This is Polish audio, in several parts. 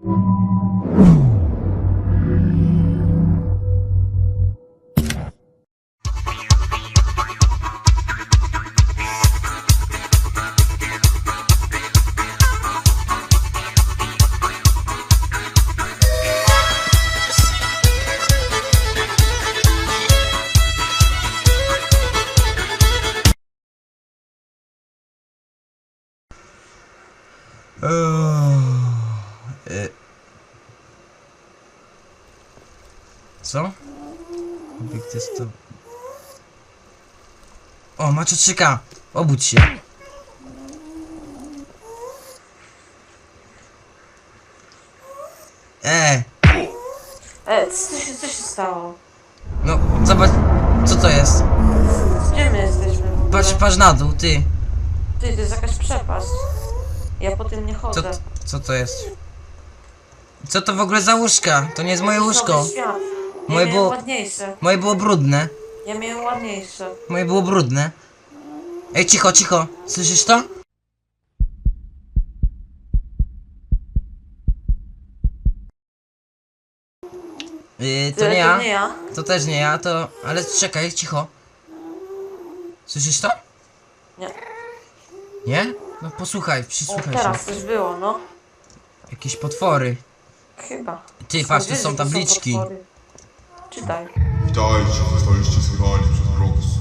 you Obiekt jest to... O! Obudź się! E, E, co się, co się stało? no zobacz, co to jest? Gdzie my jesteśmy? w ogóle? Patrz, patrz na dół, ty! Ty, to jest jakaś przepaść. Ja po tym nie Co, chodzę. co to jest? Co to w ogóle za łóżka? To nie jest moje Nowy łóżko. świat. Ja Moje miałem było- ładniejsze. Moje było brudne. Ja miałem ładniejsze. Moje było brudne. Ej, cicho, cicho. Słyszysz to? Yy, to Ty, nie ja. To nie ja. To też nie ja, to... Ale czekaj, cicho. Słyszysz to? Nie. Nie? No posłuchaj, O, przysłuchaj się. teraz coś było, no. Jakieś potwory. Chyba. Ty, patrz, tu są że tabliczki. potwory? Czytaj. Witajcie, zostaliście schowani przez Roxu.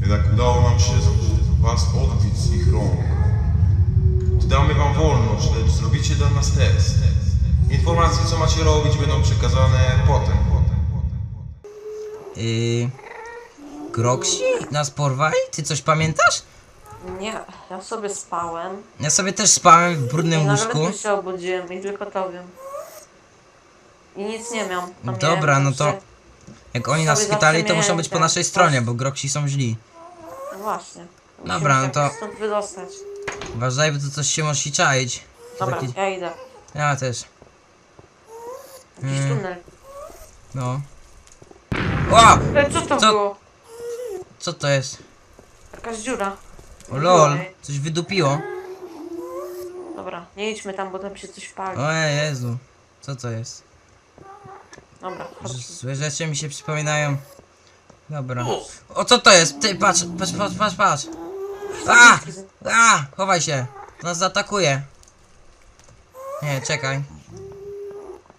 Jednak udało nam się was odbić z ich rąk. Damy wam wolność, lecz zrobicie dla nas test. Informacje, co macie robić, będą przekazane potem. Yy... Groksi? Nas porwali? Ty coś pamiętasz? Nie, ja sobie spałem. Ja sobie też spałem w I brudnym nagle łóżku. tu się obudziłem i tylko to wiem. I nic nie miałem. Dobra, no to jak oni nas sobie zawsze to muszą miałem być po ten naszej stronie, bo groksi są źli. No właśnie. Musimy Dobra, się no to- jakoś stąd wydostać. Uważaj, bo to coś się może czaić. Dobra, Taki- ja idę. Ja też. Jakiś Mm. tunel. No. O! Ej, co to Co? było? Co to jest? Jakaś dziura. O lol, coś wydupiło. Dobra, nie idźmy tam, bo tam się coś pali. O Jezu, co to jest? Dobra. Złe rzeczy mi się przypominają. Dobra. O co to jest? Ty, patrz, patrz, patrz, patrz, patrz. A! A! Chowaj się. To nas zaatakuje. Nie, czekaj.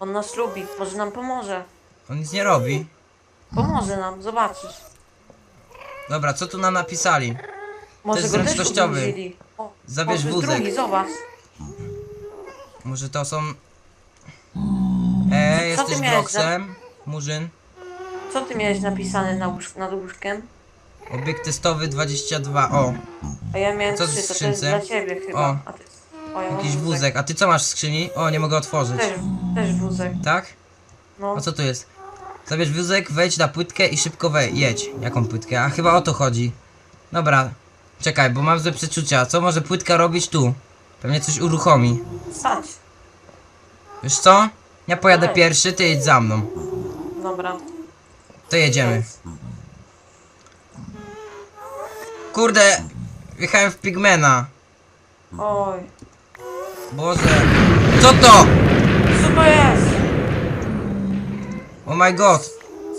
On nas lubi, może nam pomoże. On nic nie robi. Pomoże nam, zobaczysz. Dobra, co tu nam napisali? Może jest zręcznościowy. uwięzili. O, Zabierz o, to jest wózek. drugi, zobacz. Może to są... E, Co ty jesteś miałeś Broxem? Murzyn. Co ty miałeś napisane na łóż nad łóżkiem? Obiekt testowy 22. O, A ja miałem Co w trzy, to, to jest skrzynce? dla ciebie chyba. O. A ty... o ja mam jakiś wózek. A ty co masz w skrzyni? O, nie mogę otworzyć. Też, też wózek. Tak? No, A co tu jest? Zabierz wózek, wejdź na płytkę i szybko wej. Jedź. Jaką płytkę? A chyba o to chodzi. Dobra. Czekaj, bo mam złe przeczucia. Co może płytka robić tu? Pewnie coś uruchomi. stać. Wiesz co? Ja pojadę Dawaj. pierwszy, ty jedź za mną. Dobra. To jedziemy. Kurde! Wjechałem w Pigmena. Oj. Boże. Co to? Co to jest? Oh my god.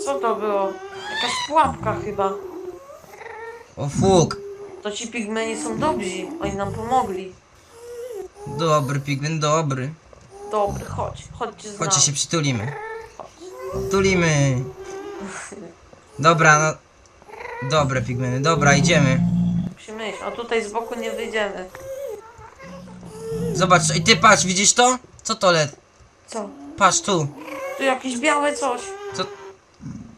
Co to było? Jakaś pułapka chyba. O fuk. To ci pigmeni są dobrzy. Oni nam pomogli. Dobry Pigmen, dobry. Dobry, chodź. Chodźcie z Chodźcie nami. się przytulimy. Tulimy. Dobra, no. Dobre pigmeny, dobra, idziemy. Musimy iść. A tutaj z boku nie wyjdziemy. Zobacz, i ty patrz, widzisz to? Co to led? Co? Patrz tu. Tu jakieś białe coś. Co,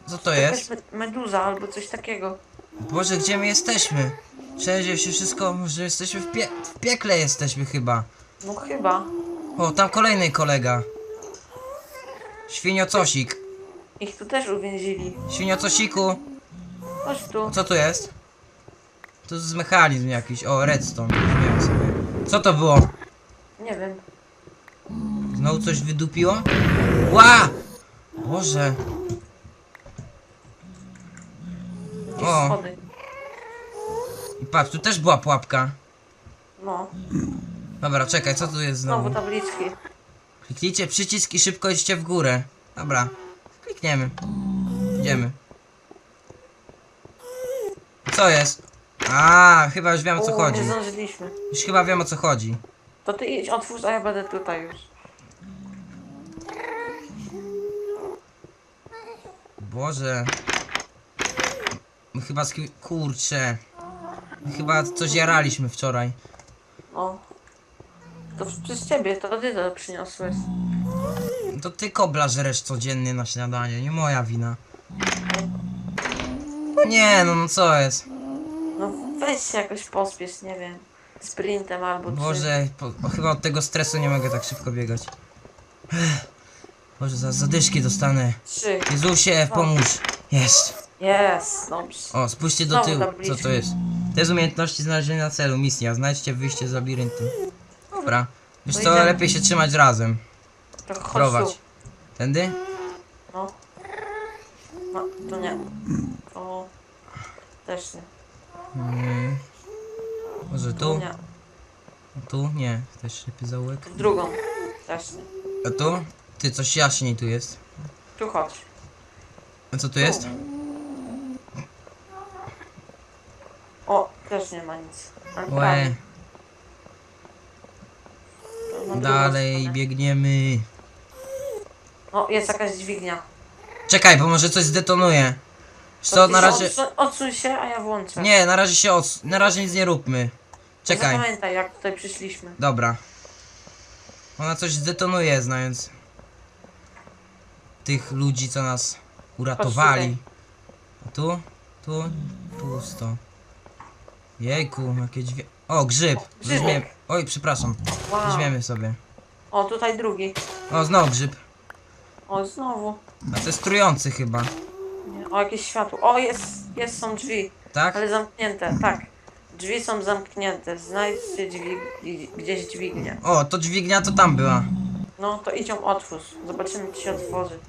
co to jest? Jakaś me- meduza albo coś takiego. Boże, gdzie my jesteśmy? Przejdzie się wszystko, może jesteśmy w, pie w piekle jesteśmy chyba. No chyba. O, tam kolejny kolega. Świniocosik. Ich tu też uwięzili. Świniocosiku. Chodź tu. Co tu jest? To jest mechanizm jakiś. O, redstone. Wiem sobie. Co to było? Nie wiem. Znowu coś wydupiło? Ła! Boże. Jakieś O. schody. I patrz, tu też była pułapka. No. Dobra, czekaj, co tu jest Znowu znowu? tabliczki. Kliknijcie przycisk i szybko idźcie w górę. Dobra. Klikniemy. Idziemy. Co jest? A, chyba już wiem o co U, chodzi. Nie zdążyliśmy. Już chyba wiem o co chodzi. To ty idź, otwórz, a ja będę tutaj już. Boże. My chyba z kim... Kurczę. My chyba coś jaraliśmy wczoraj. No. To przez ciebie, to ty to przyniosłeś. To ty kobla żresz codziennie na śniadanie, nie moja wina. No nie, no, no co jest? No weź się jakoś pospiesz, nie wiem. Sprintem albo czym. Boże, po, o, chyba od tego stresu nie mogę tak szybko biegać. Ech. Boże, za zadyszki dostanę. Trzy. Jezusie, pomóż. Jest. Jest, dobrze. O, spójrzcie do Znowu tyłu. Co to jest? To jest umiejętności znalezienia celu. Misja. Znajdźcie wyjście z labiryntu. Dobra. Wiesz No co, idziemy. lepiej się trzymać razem. To chodź Prowadź. tu. Tędy? No. No, to nie. To też nie. Mm. Może Tu tu? nie. Tu? Nie. Też lepiej zaułek. W drugą. Też nie. A tu? Ty, coś jaśniej tu jest. Tu chodź. A co tu jest? O, też nie ma nic. Ale Łe. prawie. To na drugą Dalej stronę. biegniemy. O, jest jakaś dźwignia. Czekaj, bo może coś zdetonuje. Wiesz To co, ty na się razie... Odsuń, odsuń się, a ja włączę. Nie, na razie się od... Na razie nic nie róbmy. Czekaj. Zapamiętaj, jak tutaj przyszliśmy. Dobra. Ona coś zdetonuje, znając tych ludzi, co nas uratowali. A tu? Tu? Pusto. Jejku, jakie dźwię... O, grzyb! Weźmiemy... Oj, przepraszam. Wow. Weźmiemy sobie. O, tutaj drugi. O, znowu grzyb. O, znowu. A to jest trujący chyba. Nie. O, jakieś światło. O, jest, jest, są drzwi. Tak? Ale zamknięte, tak. Drzwi są zamknięte. Znajdźcie dźwig... gdzieś dźwignię. O, to dźwignia to tam była. No, to idź ją otwórz. Zobaczymy, czy się otworzy.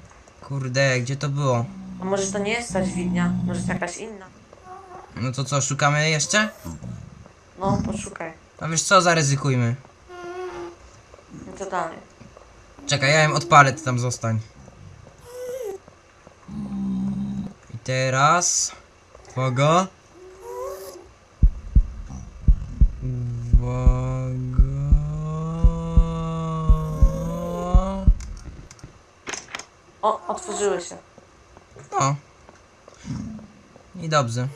Kurde, gdzie to było? A może to nie jest ta dźwignia? Może to jakaś inna? No to co, szukamy jeszcze? No, poszukaj. A wiesz co, zaryzykujmy. No to dalej. Czekaj, ja ją odpalę, ty tam zostań. I teraz... Uwaga. Uwaga. O, otworzyły się. O. I dobrze.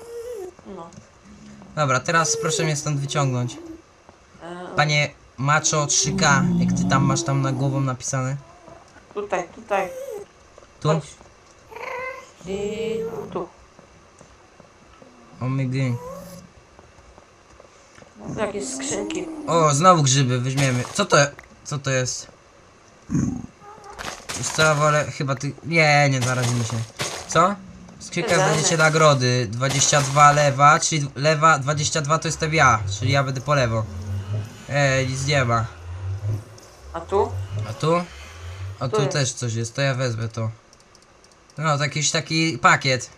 Dobra, teraz proszę mnie stąd wyciągnąć. Panie Macho 3K, jak ty tam masz tam na głową napisane. tutaj, tutaj. Tu? Chodź. I tu. O my. Tu jakieś skrzynki. O, znowu grzyby, weźmiemy. Co to, co to jest? Wiesz co, wolę chyba ty... Nie, nie zarazimy się. Co? Zaraz. będziecie nagrody. 22 lewa, czyli lewa, 22 to jestem ja, czyli ja będę po lewo. Ej, nic nie ma. A tu? A tu? A Tu tu jest. też coś jest, to ja wezmę to. No, to jakiś taki pakiet.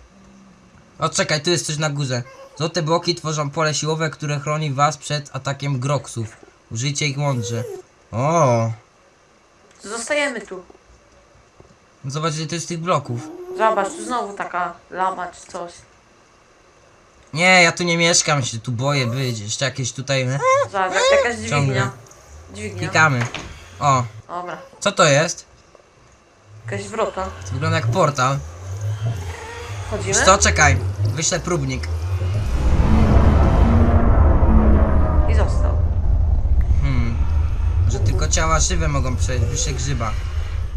O, czekaj, tu jest coś na górze. Złote bloki tworzą pole siłowe, które chroni was przed atakiem groksów. Użyjcie ich mądrze. O, Zostajemy tu. zobacz ile to jest tych bloków. Zobacz, tu znowu taka lama czy coś. Nie, ja tu nie mieszkam, się tu boję być. Jeszcze jakieś tutaj... e, Zobacz, jak jakaś dźwignia. Ciągle. Dźwignia. Klikamy. O, Dobra. co to jest? Jakaś wrota. To wygląda jak portal. Chodzimy? Wiesz co, czekaj. Wyślę próbnik. I został. Hmm. Że tylko ciała żywe mogą przejść, wyślę grzyba.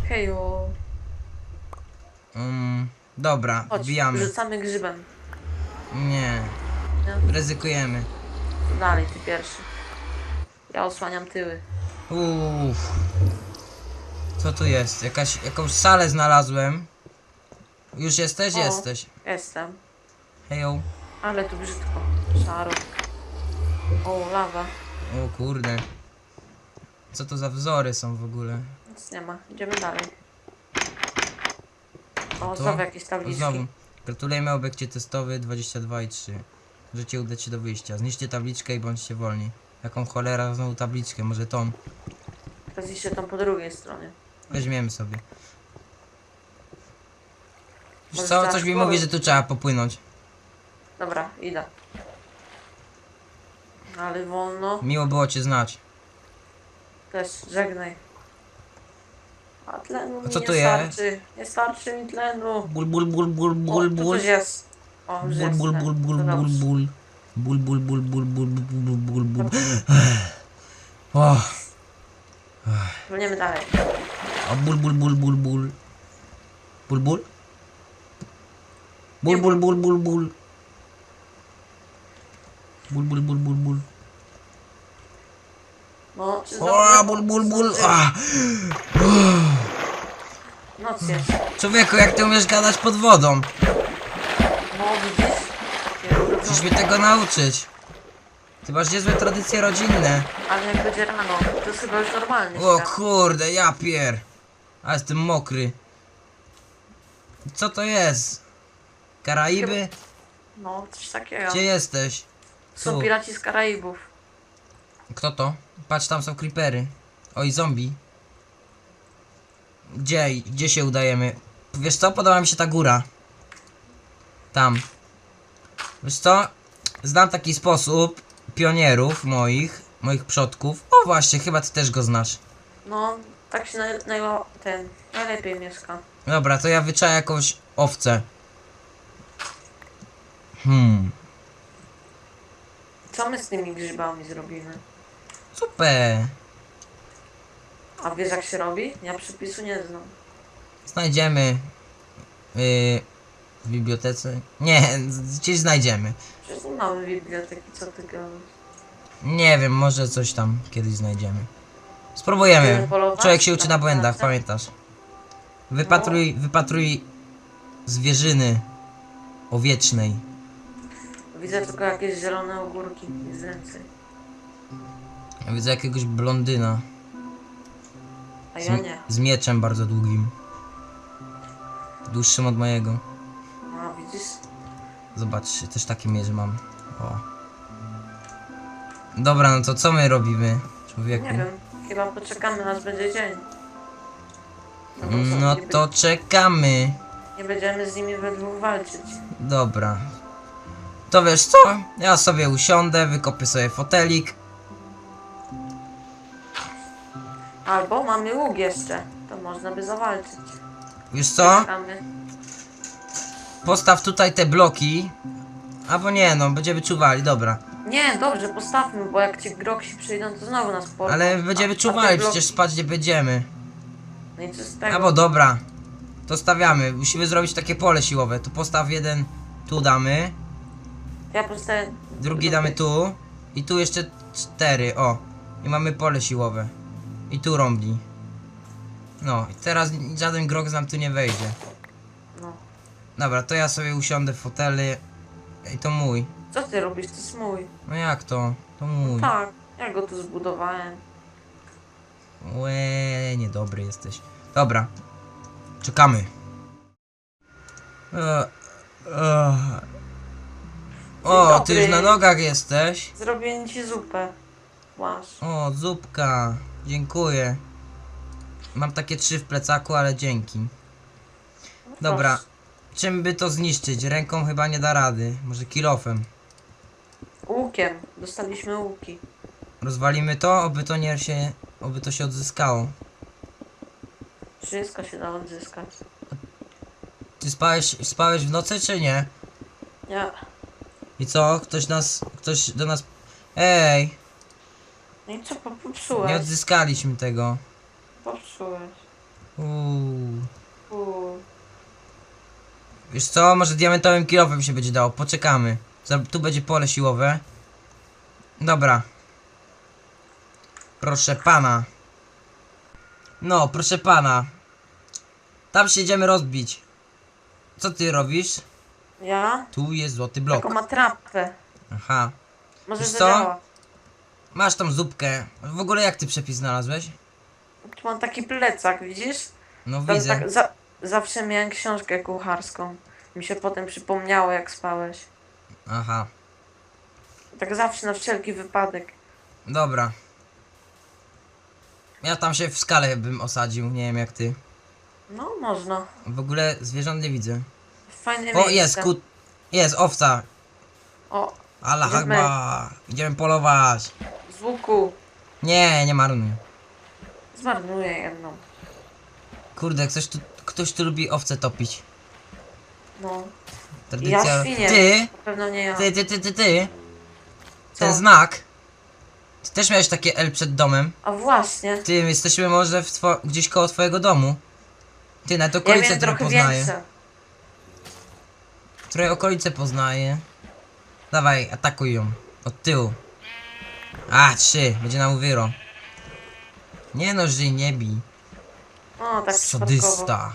Heju. Mm, dobra, Chodź, wbijamy. rzucamy grzybem. Nie, Nie? ryzykujemy. To dalej, ty pierwszy. Ja osłaniam tyły. Uff. Co tu jest? Jakaś, jakąś salę znalazłem. Już jesteś? O. Jesteś. Jestem. Hejo. Ale tu brzydko. Szaro. O, lawa. O kurde. Co to za wzory są w ogóle? Nic nie ma. Idziemy dalej. O, znowu jakieś tabliczki. Znowu. Gratulujemy obiekcie testowy 22 i 3. Możecie udać się do wyjścia. Zniszcie tabliczkę i bądźcie wolni. Jaką cholera znowu tabliczkę? Może tą? Jeszcze tam po drugiej stronie. Weźmiemy sobie. Wiesz co, coś mi mówi, że tu trzeba popłynąć. Dobra, idę. Ale wolno. Miło było cię znać. Też żegnaj. A tlenu mi co nie tu jest? starczy. Nie starczy mi tlenu. Ból, ból, ból, ból, O, ból, tu ból. coś jest. O, już Ból, jest ból, tlen. ból, ból, To ból, dobrze. ból. Ból, ból, ból, ból, ból, ból, ból, ból, ból. O, Płyniemy dalej. a ból, ból, ból, ból, ból. Ból, ból? Ból, ból, ból, ból, ból. Ból, ból, ból, ból, ból. No, czy O, dobrze? ból, ból, ból. A. Noc jest. Człowieku, jak ty umiesz gadać pod wodą? No, widzisz? Musisz mnie tego nauczyć. Ty masz niezłe tradycje rodzinne. Ale jak będzie rano, to jest chyba już normalnie. O świat. kurde, ja pier. A jestem mokry. Co to jest? Karaiby? No, coś takiego. Gdzie jesteś? Są Tu. piraci z Karaibów. Kto to? Patrz, tam są creepery. Oj, zombie. Gdzie? Gdzie się udajemy? Wiesz co? Podoba mi się ta góra. Tam. Wiesz co? Znam taki sposób pionierów moich, moich przodków. O właśnie, chyba ty też go znasz. No, tak się naj, naj, ten, najlepiej mieszka. Dobra, to ja wyczaję jakąś owcę. Hmm, Co my z tymi grzybami zrobimy? super. A wiesz jak się robi? Ja przepisu nie znam. Znajdziemy yy, w bibliotece. Nie, gdzieś znajdziemy. Przecież nie mamy biblioteki, co ty gadasz? Nie wiem, może coś tam kiedyś znajdziemy. Spróbujemy. Polować? Człowiek się uczy na Tak, błędach, tak. pamiętasz? Wypatruj, wypatruj zwierzyny owiecznej. Widzę tylko jakieś zielone ogórki, nic więcej. Ja widzę jakiegoś blondyna A z, ja nie. z mieczem bardzo długim. Dłuższym od mojego. No, widzisz? Zobaczcie, też takie mierze mam. O. Dobra, no to co my robimy, człowieku? Nie wiem. Chyba poczekamy, aż będzie dzień. No, bo co, No nie, to czekamy. nie będziemy z nimi we dwóch walczyć. Dobra. To wiesz co? Ja sobie usiądę, wykopię sobie fotelik. Albo mamy łuk jeszcze. To można by zawalczyć. Wiesz co? Postaw tutaj te bloki. Albo nie, no, będziemy czuwali, dobra. Nie, dobrze, postawmy, bo jak ci groksi przyjdą, to znowu nas porwą. Ale będziemy czuwali, bloki- przecież spać nie będziemy. No i co z tego? Albo dobra. To stawiamy. Musimy zrobić takie pole siłowe. Tu postaw jeden, tu damy. Ja postawię... Drugi damy tu. I tu jeszcze cztery, o. I mamy pole siłowe. I tu rąbli. No, i teraz żaden grog nam tu nie wejdzie. No. Dobra, to ja sobie usiądę w foteli. Ej, to mój. Co ty robisz? To jest mój. No jak to? To mój. Tak, ja go tu zbudowałem. Łe, niedobry jesteś. Dobra. Czekamy. E, e. O, ty już na nogach jesteś. Zrobię ci zupę. Masz. O, zupka. Dziękuję. Mam takie trzy w plecaku, ale dzięki. No Dobra. Czym by to zniszczyć? Ręką chyba nie da rady. Może kilofem. Łukiem. Dostaliśmy łuki. Rozwalimy to, oby to nie się... Oby to się odzyskało. Wszystko się da odzyskać. Ty spałeś, spałeś w nocy, czy nie? Nie. I co? Ktoś nas... Ktoś do nas... Ej! No i co, po- Nie popsułeś? odzyskaliśmy tego. Popsułeś. Uuu. Uuu. Wiesz co? Może diamentowym kilofem się będzie dało. Poczekamy. Za- Tu będzie pole siłowe. Dobra. Proszę pana. No, proszę pana. Tam się idziemy rozbić. Co ty robisz? Ja? Tu jest złoty blok. Taką atrapę. Aha. Może Wiesz co? zadziała. Masz tą zupkę. W ogóle jak ty przepis znalazłeś? Tu mam taki plecak, widzisz? No Tam widzę. tak za, zawsze miałem książkę kucharską. Mi się potem przypomniało, jak spałeś. Aha. Tak zawsze na wszelki wypadek. Dobra. Ja tam się w skale bym osadził, nie wiem jak ty. No, można. W ogóle zwierząt nie widzę. Fajne O, miejsce. jest, kut... Jest, owca. O, Allah Idziemy. Akbar. Idziemy polować. z łuku. Nie, nie marnuj. Zmarnuję jedną. Kurde, ktoś tu, ktoś tu lubi owce topić. No. Tradycja... Ja świnię. Ty, Na pewno nie ja. ty, ty, ty, ty, ty. Co? Ten znak. Ty też miałeś takie L przed domem. A właśnie. Ty, my jesteśmy może w two... gdzieś koło twojego domu. Ty, nawet Ja okolice wiem trochę trochę poznaję. Trochę okolice poznaję. Dawaj, atakuj ją. Od tyłu. A, trzy. Będzie nam uwyro. Nie no, żyj, nie bij. O, tak. Sadysta.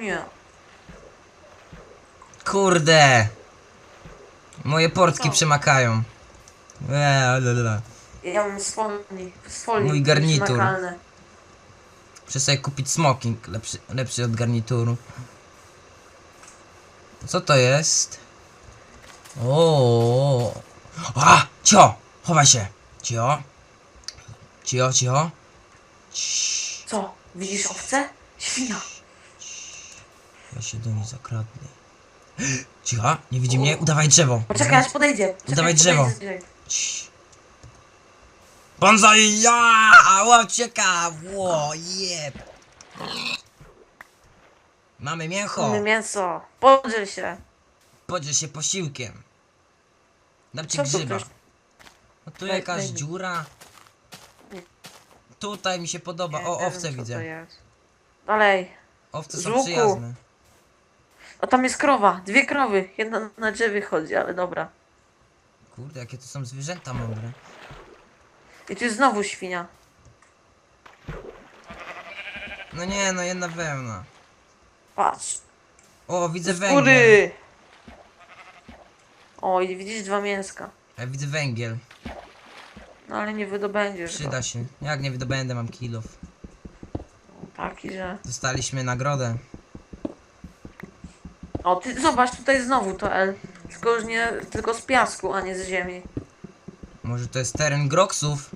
Nie. Kurde. Moje portki Co? przemakają. Eee, lalala. Ja mam. Z folii. Mój garnitur. śmakalne. Muszę sobie kupić smoking, lepszy, lepszy od garnituru. Co to jest? O. A! Cio! Chowaj się! Cio! Cio, cio! Ciii. Co? Widzisz owce? Świnia. Ja się do niej zakradnę. Cicho, nie widzi mnie? Udawaj drzewo! Poczekaj, aż podejdzie. Poczekaj, Dawaj aż drzewo. podejdzie. Ciii. Ja! Łapcieka! Ło, jeb! Mamy mięcho! Mamy mięso. Podziel się. Podziel się posiłkiem. Dam ci Co tu grzyba. No tu Daj- jakaś daj mi. dziura. Tutaj mi się podoba. Nie, O, nie owce wiem, co to widzę. jest. Dalej. Owce Z są łuku. przyjazne. O, tam jest krowa. Dwie krowy. Jedna na drzewie chodzi, ale dobra. Kurde, jakie to są zwierzęta mądre. I tu jest znowu świnia. No nie, no jedna wełna. Patrz. O, widzę węgiel. Góry. O, i widzisz dwa mięska. Ja widzę węgiel. No ale nie wydobędziesz go. Przyda się. Jak nie wydobędę, mam kilów. Taki, że... Dostaliśmy nagrodę. O, ty zobacz, tutaj znowu to L. Tylko już nie, tylko z piasku, a nie z ziemi. Może to jest teren groksów?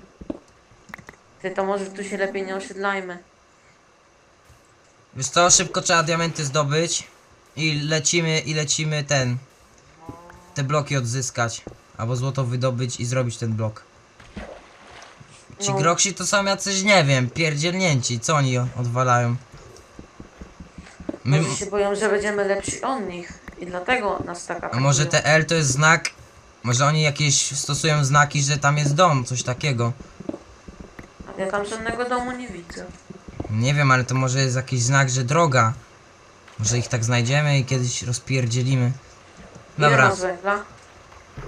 Ty, to może tu się lepiej nie osiedlajmy. Wiesz co, szybko trzeba diamenty zdobyć. I lecimy, i lecimy ten. Te bloki odzyskać. Albo złoto wydobyć i zrobić ten blok. Ci No. groksi to są jacyś, nie wiem, pierdzielnięci. Co oni odwalają? My, Może się boją, że będziemy lepsi od nich. I dlatego nas tak a może te L to jest znak? Może oni jakieś stosują znaki, że tam jest dom, coś takiego. Ja tam żadnego domu nie widzę. Nie wiem, ale to może jest jakiś znak, że droga. Może ich tak znajdziemy i kiedyś rozpierdzielimy. Dobra, węgla?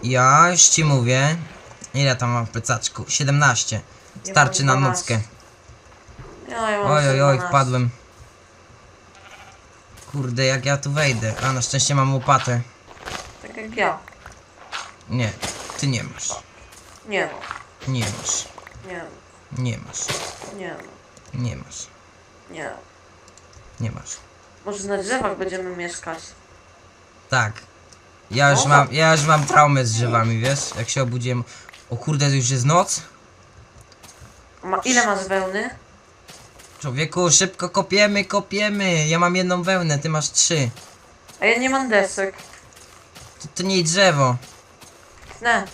ja już ci mówię. Ile tam mam w plecaczku? 17. Ja Starczy mam na 12. nockę. Ja, ja mam Oj, oj, oj, 12. wpadłem. Kurde, jak ja tu wejdę? A, na szczęście mam łopatę. Tak jak ja. Nie, ty nie masz. Nie no. Nie masz. Nie Nie masz. no. Nie no. Nie masz. Nie no. Nie masz. Może na drzewach będziemy mieszkać. Tak. Ja już mam, ja już mam traumę z drzewami, wiesz? Jak się obudziłem. O kurde, to już jest noc? Ma, ile masz wełny? Człowieku, szybko kopiemy, kopiemy. Ja mam jedną wełnę, ty masz trzy. A ja nie mam desek. To, to nie drzewo. Ne.